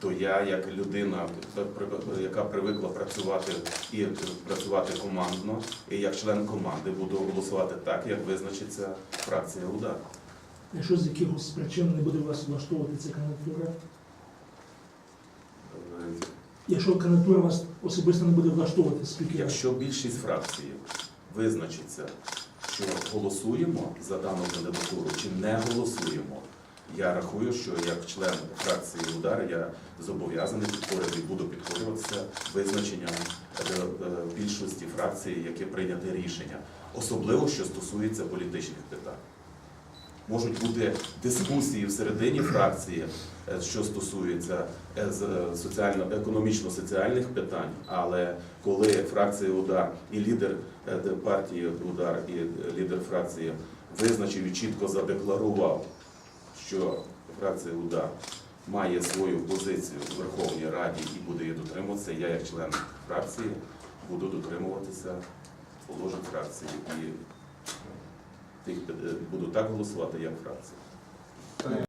то я, як людина, яка привикла працювати і працювати командно, і як член команди, буду голосувати так, як визначиться фракція удар. Якщо з якихось причин не буде вас влаштовувати ця кандидатура, якщо кандидатура вас особисто не буде влаштовувати спікера, Якщо більшість фракції визначиться, що голосуємо за дану кандидатуру чи не голосуємо, я рахую, що як член фракції удар я зобов'язаний підходити і буду підходитися визначенням е, е, більшості фракції, яке прийняте рішення, особливо що стосується політичних питань. Можуть бути дискусії всередині фракції, е, що стосується е, е, соціально-економічно-соціальних питань, але коли фракція удар і лідер партії удар, і лідер фракції визначив і чітко задекларував, що фракція УДА має свою позицію в Верховній Раді і буде її дотримуватися, я як член фракції буду дотримуватися положень фракції і е, буду так голосувати, як фракція.